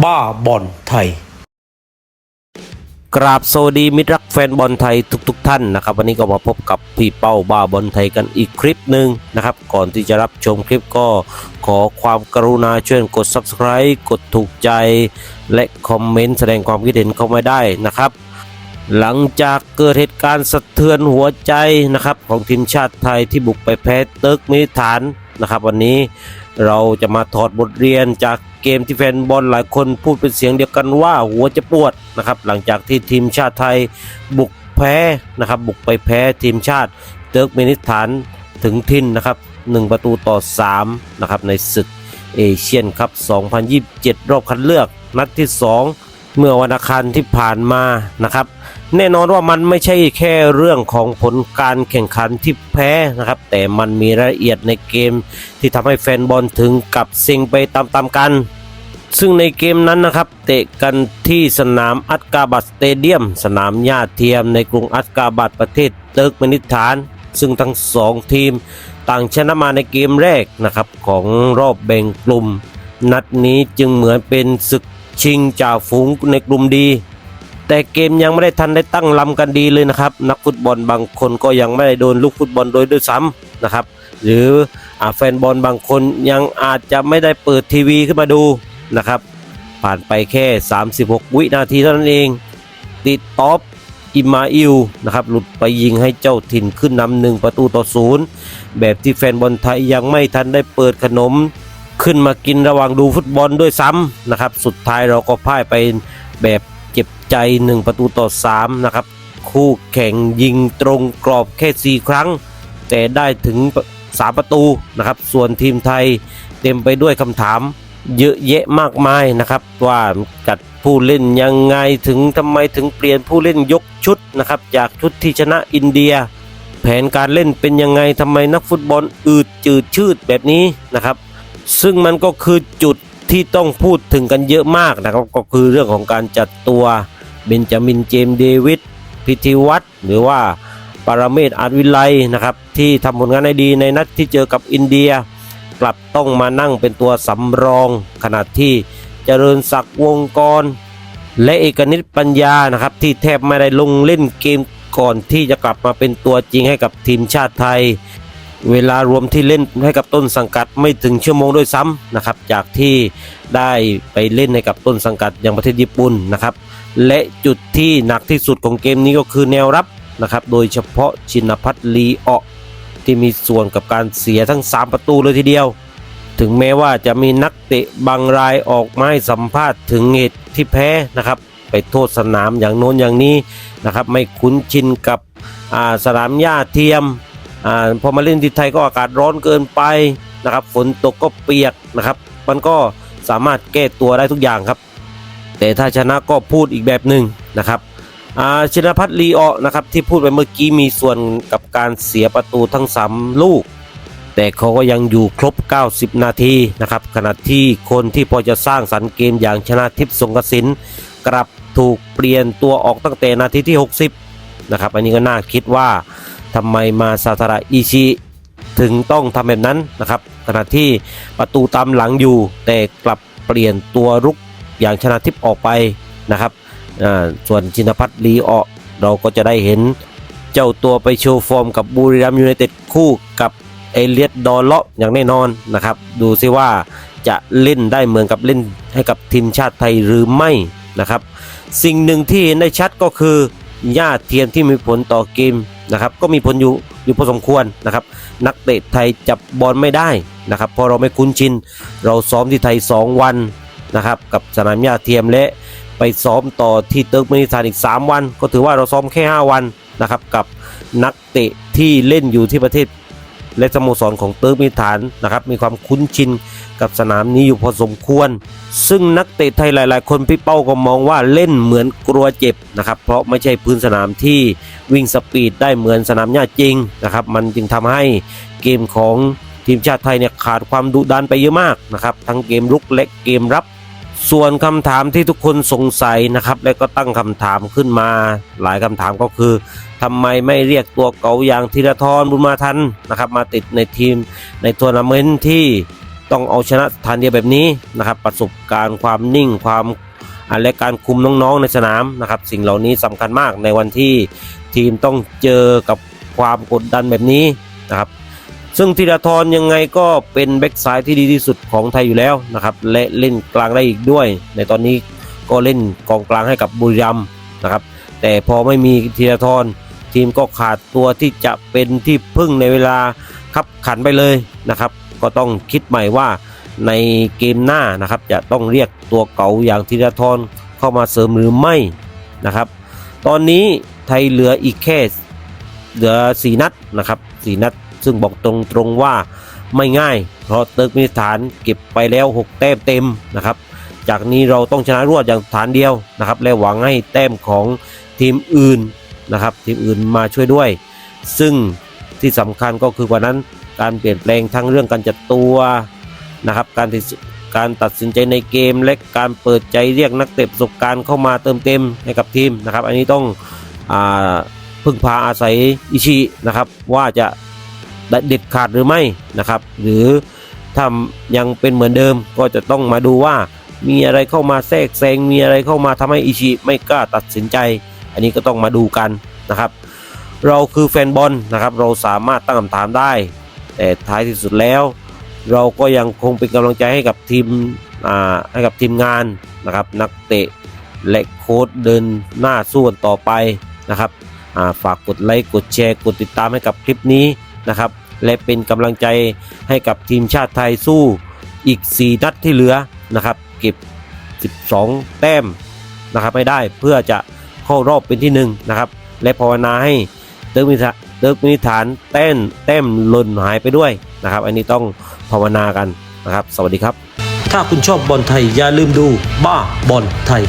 บ้าบอลไทย กราบสวัสดีมิตรรักแฟนบอลไทยทุกๆทท่านนะครับ วันนี้ก็มาพบกับพี่เป้าบ้าบอลไทยกันอีกคลิปหนึ่งนะครับ ก่อนที่จะรับชมคลิปก็ขอความกรุณาช่วยกด subscribe กดถูกใจ และคอมเมนต์แสดงความคิดเห็นเข้ามาได้นะครับ หลังจากเกิดเหตุการณ์สะเทือนหัวใจนะครับของทีมชาติไทยที่บุกไปแพ้เติร์กมินิสถาน นะครับ วันนี้เราจะมาถอดบทเรียนจากเกมที่แฟนบอลหลายคนพูดเป็นเสียงเดียวกันว่าหัวจะปวดนะครับ หลังจากที่ทีมชาติไทยบุกแพ้นะครับ บุกไปแพ้ทีมชาติเติร์กเมนิสถานถึงทินนะครับ 1 ประตูต่อ3นะครับในศึกเอเชียนคัพ2027 รอบคัดเลือกนัดที่ 2 เมื่อวันอังคารที่ผ่านมานะครับ แน่นอนว่ามันไม่ใช่แค่เรื่องของผลการแข่งขันที่แพ้นะครับ แต่มันมีรายละเอียดในเกมที่ทำให้แฟนบอลถึงกับเซ็งไปตามๆกัน ซึ่งในเกมนั้นนะครับ เตะกันที่สนามอัตกาบัตสเตเดียม สนามหญ้าเทียมในกรุงอัตกาบัตประเทศเติร์กเมนิสถาน ซึ่งทั้งสองทีมต่างชนะมาในเกมแรกนะครับของรอบแบ่งกลุ่ม นัดนี้จึงเหมือนเป็นศึก ชิงจ่าฝูงในกลุ่มดี แต่เกมยังไม่ได้ทันได้ตั้งลำกันดีเลยนะครับ นักฟุตบอลบางคนก็ยังไม่ได้โดนลูกฟุตบอลโดยด้วยซ้ำนะครับ หรืออแฟนบอลบางคนยังอาจจะไม่ได้เปิดทีวีขึ้นมาดูนะครับ ผ่านไปแค่ 36 วินาทีเท่านั้นเอง ติดท็อปอิมาอิลนะครับหลุดไปยิงให้เจ้าถิ่นขึ้นนำหนึ่งประตูต่อศูนย์แบบที่แฟนบอลไทยยังไม่ทันได้เปิดขนม ขึ้นมากินระหว่างดูฟุตบอลด้วยซ้ำนะครับ สุดท้ายเราก็พ่ายไปแบบเจ็บใจ 1 ประตูต่อ3นะครับ คู่แข่งยิงตรงกรอบแค่ 4 ครั้ง แต่ได้ถึง 3 ประตูนะครับ ส่วนทีมไทยเต็มไปด้วยคำถามเยอะแยะมากมายนะครับ ว่าจัดผู้เล่นยังไงถึงทำไมถึงเปลี่ยนผู้เล่นยกชุดนะครับ จากชุดที่ชนะอินเดีย แผนการเล่นเป็นยังไงทำไมนักฟุตบอลอืดจืดชืดแบบนี้นะครับ ซึ่งมันก็คือจุดที่ต้องพูดถึงกันเยอะมากนะครับ ก็คือเรื่องของการจัดตัวเบนจามินเจมส์เดวิดพิธีวัตรหรือว่าปารเมศอาจวิไลนะครับ ที่ทำผลงานได้ดีในนัดที่เจอกับอินเดีย กลับต้องมานั่งเป็นตัวสำรอง ขณะที่เจริญศักดิ์วงกร และเอกนิตปัญญานะครับ ที่แทบไม่ได้ลงเล่นเกมก่อนที่จะกลับมาเป็นตัวจริงให้กับทีมชาติไทย เวลารวมที่เล่นให้กับต้นสังกัดไม่ถึงชั่วโมงด้วยซ้ำนะครับ จากที่ได้ไปเล่นให้กับต้นสังกัดอย่างประเทศญี่ปุ่นนะครับ และจุดที่หนักที่สุดของเกมนี้ก็คือแนวรับนะครับ โดยเฉพาะชินพัฒน์ลีออที่มีส่วนกับการเสียทั้ง 3 ประตูเลยทีเดียว ถึงแม้ว่าจะมีนักเตะบางรายออกมาให้สัมภาษณ์ถึงเหตุที่แพ้นะครับ ไปโทษสนามอย่างโน้นอย่างนี้นะครับ ไม่คุ้นชินกับสนามหญ้าเทียม อ่าพอมาเล่นที่ไทยก็อากาศร้อนเกินไปนะครับฝนตกก็เปียกนะครับ มันก็สามารถแก้ตัวได้ทุกอย่างครับ แต่ถ้าชนะก็พูดอีกแบบหนึ่งนะครับอาชินพัฒน์ลีออนะครับที่พูดไปเมื่อกี้มีส่วนกับการเสียประตูทั้ง 3 ลูก แต่เขาก็ยังอยู่ครบ 90 นาทีนะครับขณะที่คนที่พอจะสร้างสรรค์เกมอย่างชนะทิพย์สงกระสินกลับถูกเปลี่ยนตัวออกตั้งแต่นาทีที่ 60นะครับอันนี้ก็น่าคิดว่า ทำไมมาซาทาระอิชิถึงต้องทำแบบนั้นนะครับ ขณะที่ประตูตามหลังอยู่ แต่กลับเปลี่ยนตัวรุกอย่างชนะทิพย์ออกไปนะครับส่วนชินพัฒน์ลีออเราก็จะได้เห็นเจ้าตัวไปโชว์ฟอร์มกับบุรีรัมย์ยูไนเต็ดคู่กับเอเลียดดอลเลาะอย่างแน่นอนนะครับ ดูซิว่าจะเล่นได้เหมือนกับเล่นให้กับทีมชาติไทยหรือไม่นะครับ สิ่งหนึ่งที่เห็นได้ชัดก็คือหญ้าเทียมที่มีผลต่อเกมนะครับก็มีผลอยู่อยู่พอสมควรนะครับนักเตะไทยจับบอลไม่ได้นะครับพราะเราไม่คุ้นชิน เราซ้อมที่ไทย 2 วันนะครับกับสนามหญ้าเทียมและไปซ้อมต่อที่เติร์กเมนิสถานอีก 3 วัน ก็ถือว่าเราซ้อมแค่ 5 วันนะครับกับนักเตะที่เล่นอยู่ที่ประเทศและสโมสรของเติร์กเมนิสถานนะครับมีความคุ้นชิน กับสนามนี้อยู่พอสมควร ซึ่งนักเตะไทยหลาย ๆ คนพี่เป้าก็มองว่าเล่นเหมือนกลัวเจ็บนะครับ เพราะไม่ใช่พื้นสนามที่วิ่งสปีดได้เหมือนสนามหญ้าจริงนะครับ มันจึงทำให้เกมของทีมชาติไทยเนี่ยขาดความดุดันไปเยอะมากนะครับ ทั้งเกมรุกและเกมรับส่วนคำถามที่ทุกคนสงสัยนะครับ และก็ตั้งคำถามขึ้นมา หลายคำถามก็คือทำไมไม่เรียกตัวเก่าอย่างธีรทรบุญมาทันนะครับ มาติดในทีมในทัวร์นาเมนต์ที่ ต้องเอาชนะสถานเดียแบบนี้นะครับ ประสบการณ์ความนิ่งความอ่าและการคุมน้องๆในสนามนะครับ สิ่งเหล่านี้สำคัญมากในวันที่ทีมต้องเจอกับความกดดันแบบนี้นะครับ ซึ่งธีรทรยังไงก็เป็นแบ็กซ้ายที่ดีที่สุดของไทยอยู่แล้วนะครับ และเล่นกลางได้อีกด้วย ในตอนนี้ก็เล่นกองกลางให้กับบุรีรัมย์นะครับ แต่พอไม่มีธีรทรทีมก็ขาดตัวที่จะเป็นที่พึ่งในเวลาขับขันไปเลยนะครับ ก็ต้องคิดใหม่ว่าในเกมหน้านะครับ จะต้องเรียกตัวเก่าอย่างธีรทรเข้ามาเสริมหรือไม่นะครับ ตอนนี้ไทยเหลืออีกแค่เหลือสีนัดนะครับสีนัด ซึ่งบอกตรงๆว่าไม่ง่าย เพราะเติร์กมินิสถานเก็บไปแล้ว 6 แต้มเต็มนะครับ จากนี้เราต้องชนะรวดอย่างฐานเดียวนะครับ และหวังให้แต้มของทีมอื่นนะครับ ทีมอื่นมาช่วยด้วย ซึ่งที่สำคัญก็คือกว่านั้น การเปลี่ยนแปลงทั้งเรื่องการจัดตัวนะครับการตัดสินการตัดสินใจในเกม และการเปิดใจเรียกนักเตะประสบการณ์เข้ามาเติมเต็มให้กับทีมนะครับอันนี้ต้องอพึ่งพาอาศัยอิชินะครับว่าจะเด็ดขาดหรือไม่นะครับ หรือถ้ายังเป็นเหมือนเดิมก็จะต้องมาดูว่ามีอะไรเข้ามาแทรกแซงมีอะไรเข้ามาทำให้อิชิไม่กล้าตัดสินใจ อันนี้ก็ต้องมาดูกันนะครับ เราคือแฟนบอลนะครับ เราสามารถตั้งคำถามได้ แต่ท้ายที่สุดแล้ว เราก็ยังคงเป็นกำลังใจให้กับทีมให้กับทีมงานนะครับ นักเตะและโค้ชเดินหน้าสู้กันต่อไปนะครับาฝากกดไลค์กดแชร์กดติดตามให้กับคลิปนี้นะครับ และเป็นกำลังใจให้กับทีมชาติไทยสู้อีก 4 นัดที่เหลือนะครับ เก็บ 12 แต้มนะครับไม่ได้เพื่อจะเข้ารอบเป็นที่หนึ่งนะครับและภาวนาให้เติร์กมิถา เลิกมิฐานเต้นเต้มหล่นหายไปด้วยนะครับ อันนี้ต้องภาวนากันนะครับ สวัสดีครับ ถ้าคุณชอบบอลไทยอย่าลืมดูบ้าบอลไทย